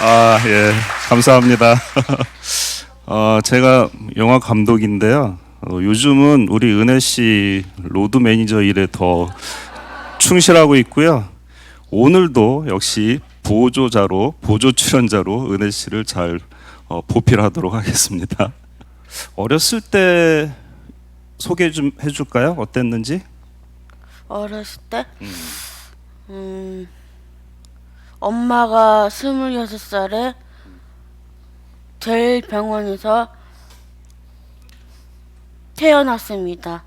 아, 예. 감사합니다. 어, 제가 영화 감독인데요. 어, 요즘은 우리 은혜 씨 로드 매니저 일에 더 충실하고 있고요. 오늘도 역시 보조자로, 보조 출연자로 은혜 씨를 잘 어, 보필하도록 하겠습니다. 어렸을 때 소개 좀 해줄까요? 어땠는지? 어렸을 때, 음, 엄마가 스물여섯 살에 제일 병원에서 태어났습니다.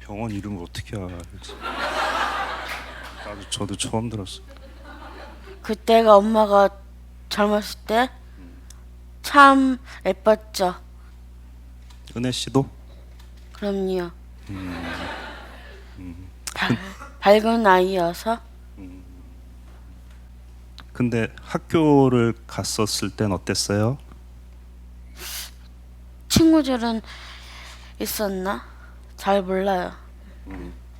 병원 이름을 어떻게 알지? 나도 저도 처음 들었어. 그때가 엄마가 젊었을 때 참 예뻤죠. 은혜 씨도 그럼요. 발- 밝은 아이여서 근데 학교를 갔었을 땐 어땠어요? 친구들은 있었나? 잘 몰라요.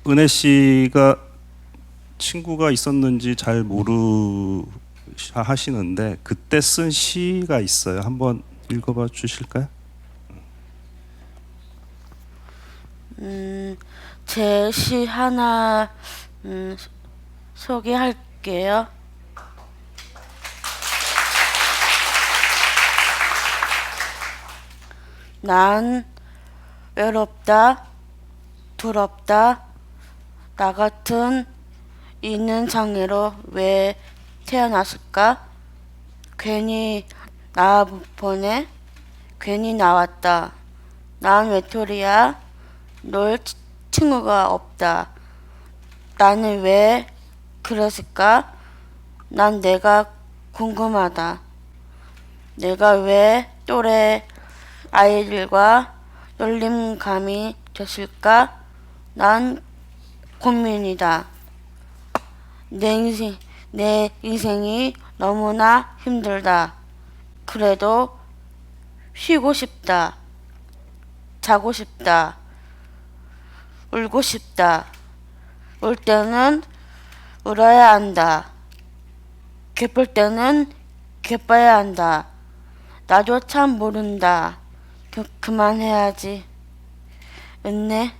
은혜 씨가 친구가 있었는지 잘 모르 하시는데 그때 쓴 시가 있어요. 한번 읽어봐 주실까요? 음, 제 시 하나 음, 소- 소개할게요. 난 외롭다, 두렵다, 나 같은 있는 장애로 왜 태어났을까? 괜히 나 보내, 괜히 나왔다. 난 외톨이야. 놀 치- 친구가 없다. 나는 왜 그랬을까? 난 내가 궁금하다. 내가 왜 또래 아이들과 놀림감이 됐을까? 난 고민이다. 내 인생, 내 인생이 너무나 힘들다. 그래도 쉬고 싶다. 자고 싶다. 울고 싶다. 울 때는 울어야 한다. 기쁠 때는 기뻐야 한다. 나도 참 모른다. 그, 그만해야지. 은네.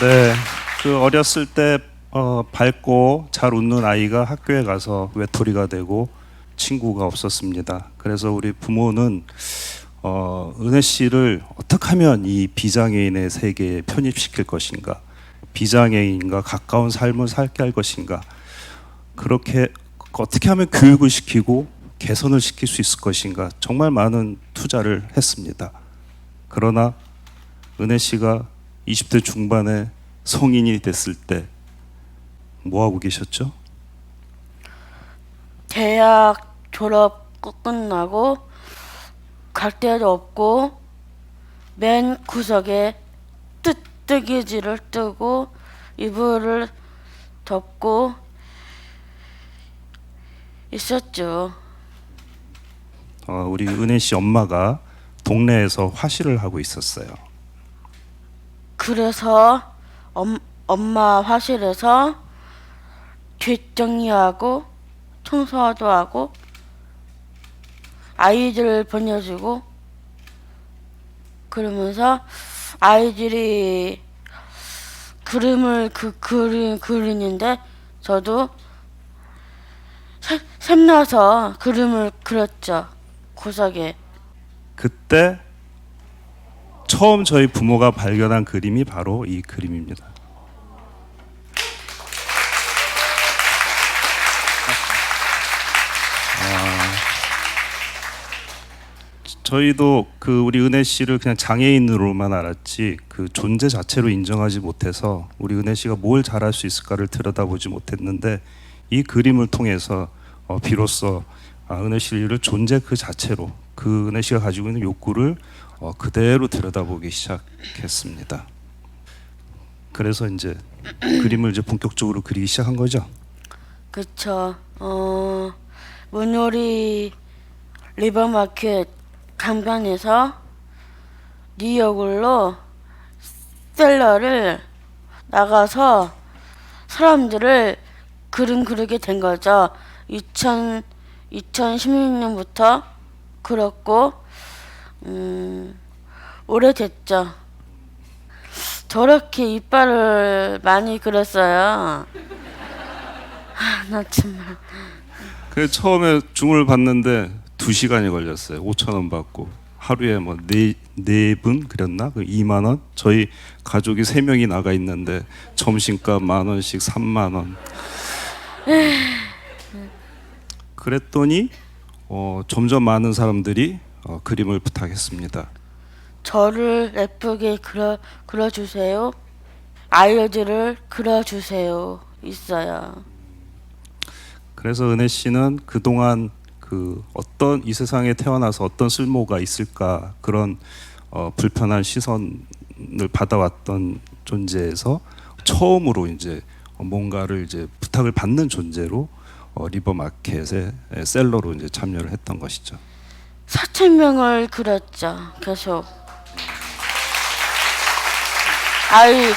네. 그 어렸을 때 어, 밝고 잘 웃는 아이가 학교에 가서 외톨이가 되고 친구가 없었습니다. 그래서 우리 부모는 어, 은혜 씨를 어떻게 하면 이 비장애인의 세계에 편입시킬 것인가, 비장애인과 가까운 삶을 살게 할 것인가, 그렇게 어떻게 하면 교육을 시키고 개선을 시킬 수 있을 것인가, 정말 많은 투자를 했습니다. 그러나 은혜 씨가 20대 중반에 성인이 됐을 때 뭐 하고 계셨죠? 대학 졸업 끝나고 갈 데도 없고 맨 구석에 뜨, 뜨개질을 뜨고 이불을 덮고 있었죠. 어, 우리 은혜 씨 엄마가 동네에서 화실을 하고 있었어요. 그래서 엄, 엄마 화실에서 뒷정리하고 청소도 하고 아이들 보내주고 그러면서 아이들이 그림을 그 그리, 그리는데 저도 샘- 샘 나서 그림을 그렸죠 구석에 그때 처음 저희 부모가 발견한 그림이 바로 이 그림입니다. 아, 저희도 그 우리 은혜 씨를 그냥 장애인으로만 알았지 그 존재 자체로 인정하지 못해서 우리 은혜 씨가 뭘 잘할 수 있을까를 들여다보지 못했는데 이 그림을 통해서 어, 비로소 아, 은혜 씨를 존재 그 자체로 그 은혜 씨가 가지고 있는 욕구를 어, 그대로 들여다보기 시작했습니다. 그래서 이제 그림을 이제 본격적으로 그리기 시작한 거죠. 그쵸. 어, 문요리 리버마켓 강변에서 네 얼굴로 스텔러를 나가서 사람들을 그림 그리게 된 거죠. 2000, 2016년부터 그렇고, 음, 오래됐죠. 저렇게 이빨을 많이 그렸어요. 아, 나 정말. 그 처음에 중을 봤는데 두 시간이 걸렸어요. 5천 원 받고 하루에 뭐네네분 그렸나? 그 2만 원. 저희 가족이 세 명이 나가 있는데 점심값 만 원씩 3만 원. 그랬더니 어, 점점 많은 사람들이 어, 그림을 부탁했습니다. 저를 예쁘게 그려 그려주세요. 아이들을 그려주세요. 있어요. 그래서 은혜 씨는 그동안 그 어떤 이 세상에 태어나서 어떤 쓸모가 있을까 그런 어, 불편한 시선을 받아왔던 존재에서 처음으로 이제 뭔가를 이제 부탁을 받는 존재로 어, 리버 마켓의 셀러로 이제 참여를 했던 것이죠. 4천 명을 그렸죠. 계속. 아이,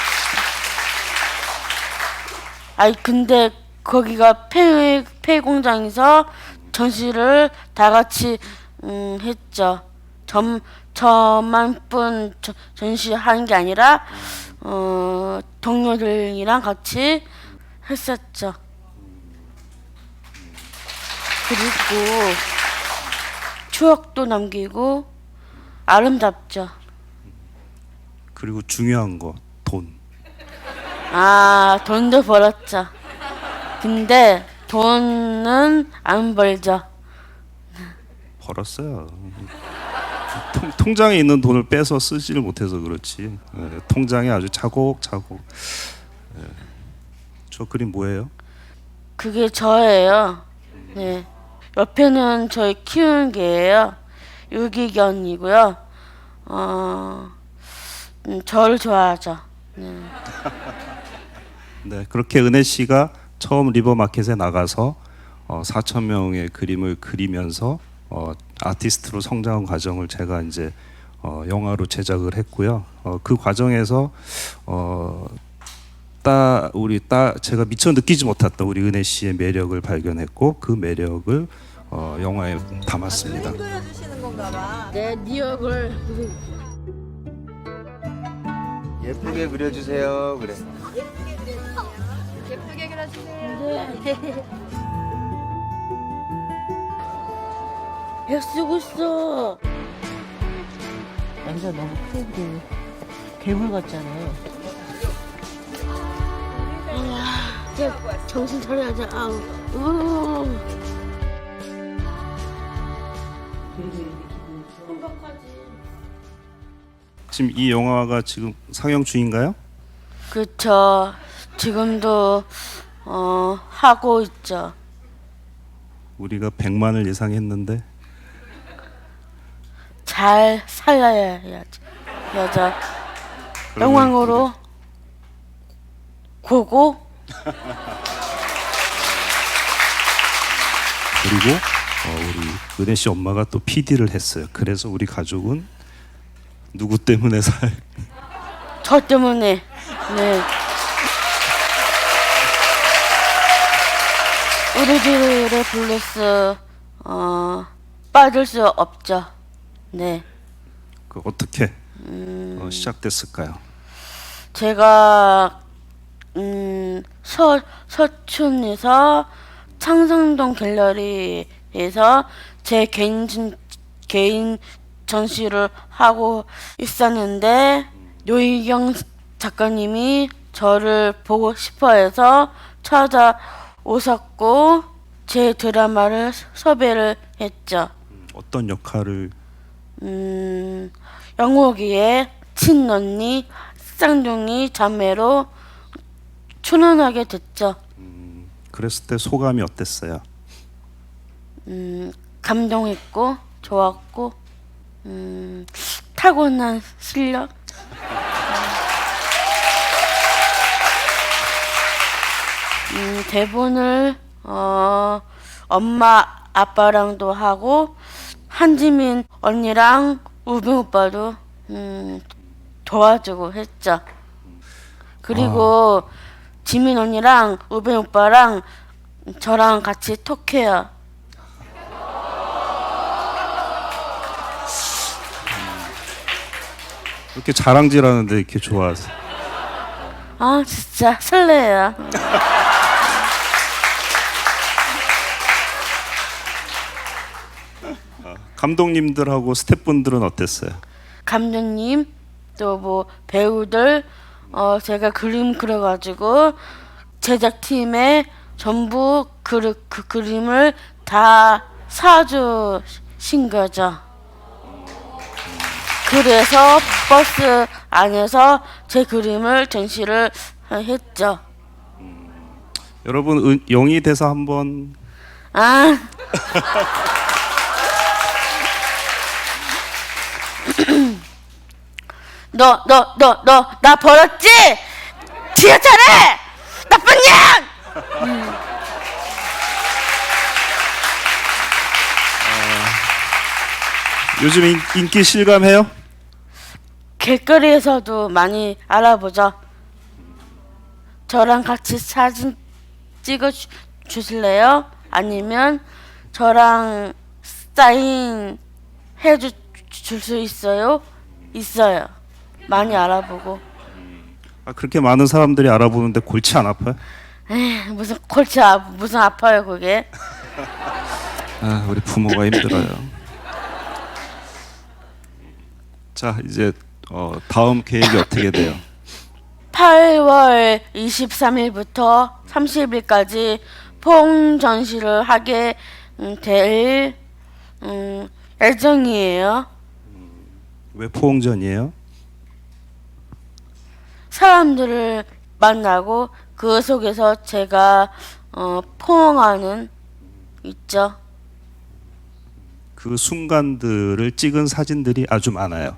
아이 근데 거기가 폐, 폐 공장에서 전시를 다 같이 음, 했죠. 점 저만뿐 저- 전시한 게 아니라 어, 동료들이랑 같이 했었죠. 그리고 추억도 남기고 아름답죠. 그리고 중요한 거 돈. 아 돈도 벌었죠. 근데 돈은 안 벌죠. 벌었어요. 통, 통장에 있는 돈을 빼서 쓰지를 못해서 그렇지. 예, 통장에 아주 차곡차곡. 예. 저 그림 뭐예요? 그게 저예요. 네. 옆에는 저희 키우는 개예요. 유기견이고요. 어, 음, 저를 좋아하죠. 네. 네, 그렇게 은혜 씨가 처음 리버 마켓에 나가서 어, 4천 명의 그림을 그리면서 어, 아티스트로 성장한 과정을 제가 이제 어, 영화로 제작을 했고요. 어, 그 과정에서 어, 따 우리 따 제가 미처 느끼지 못했던 우리 은혜 씨의 매력을 발견했고 그 매력을 어, 영화에 담았습니다. 그려주시는 건가 봐. 내 니억을 예쁘게 그려주세요. 그래. 예쁘게 그려주세요. 애쓰고 있어. 여기서 너무 큰데 괴물 같잖아요. 이제 정신 차려야지. 아우. 으. 지금 이 영화가 지금 상영 중인가요? 그쵸. 지금도 어 하고 있죠. 우리가 100만을 예상했는데 잘 살려야 해야지. 여자 영광으로 고고 그리고 어, 우리 은혜 씨 엄마가 또 PD를 했어요. 그래서 우리 가족은 누구 때문에 살? 저 때문에 네. 우리들의 블루스 어 빠질 수 없죠. 네. 그 어떻게 어, 시작됐을까요? 제가 음, 서 서촌에서 창성동 갤러리에서 제 개인 전- 개인 전시를 하고 있었는데 노희경 작가님이 저를 보고 싶어해서 찾아오셨고 제 드라마를 섭외를 했죠. 어떤 역할을 음, 영옥이의 친언니 쌍둥이 자매로 출연하게 됐죠. 그랬을 때 소감이 어땠어요? 음, 감동했고 좋았고 음, 타고난 실력. 음, 대본을 어, 엄마 아빠랑도 하고 한지민 언니랑 우빈 오빠도 음, 도와주고 했죠. 그리고 지민 언니랑 우빈 오빠랑 저랑 같이 톡해요. 이렇게 자랑질하는데 이렇게 좋아하세요. 아 진짜 설레요. 감독님들하고 스태프분들은 어땠어요? 감독님 또 뭐 배우들 어 제가 그림 그려가지고 제작팀에 전부 그, 그 그림을 다 사주신 거죠. 그래서 버스 안에서 제 그림을 전시를 했죠. 여러분 은, 영희 대사 한번 아. 너, 너, 너, 너, 나 버렸지? 지하철에! 나쁜 년! 요즘 인, 인기 실감해요? 길거리에서도 많이 알아보죠. 저랑 같이 사진 찍어 주, 주실래요? 아니면 저랑 사인 해주 줄 수 있어요? 있어요. 많이 알아보고. 아, 그렇게 많은 사람들이 알아보는데 골치 안 아파요? 에이, 무슨 골치 아, 무슨 아파요 그게? 아, 우리 부모가 힘들어요. 자, 이제 어, 다음 계획이 어떻게 돼요? 8월 23일부터 30일까지 포옹 전시를 하게 음, 될 음, 예정이에요. 왜 포옹전이에요? 사람들을 만나고 그 속에서 제가 어, 포옹하는 있죠. 그 순간들을 찍은 사진들이 아주 많아요.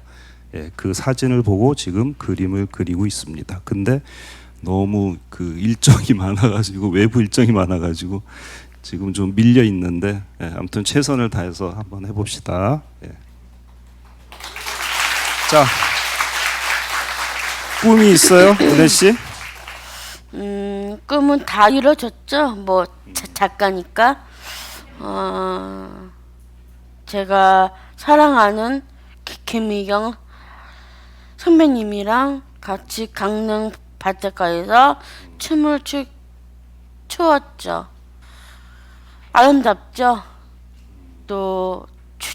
예, 그 사진을 보고 지금 그림을 그리고 있습니다. 근데 너무 그 일정이 많아가지고 외부 일정이 많아가지고 지금 좀 밀려 있는데 예, 아무튼 최선을 다해서 한번 해봅시다. 예. 자 꿈이 있어요, 은혜 씨? 음, 꿈은 다 이루어졌죠. 뭐 자- 작가니까 어, 제가 사랑하는 기- 김미경 선배님이랑 같이 강릉 바닷가에서 춤을 추, 추었죠. 아름답죠. 또 추,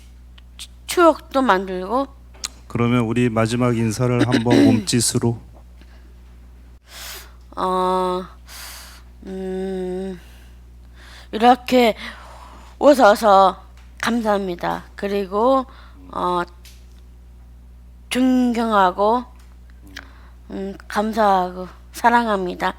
추- 추억도 만들고 그러면 우리 마지막 인사를 한번 몸짓으로 어, 음, 이렇게 웃어서 감사합니다. 그리고 어, 존경하고 음, 감사하고 사랑합니다.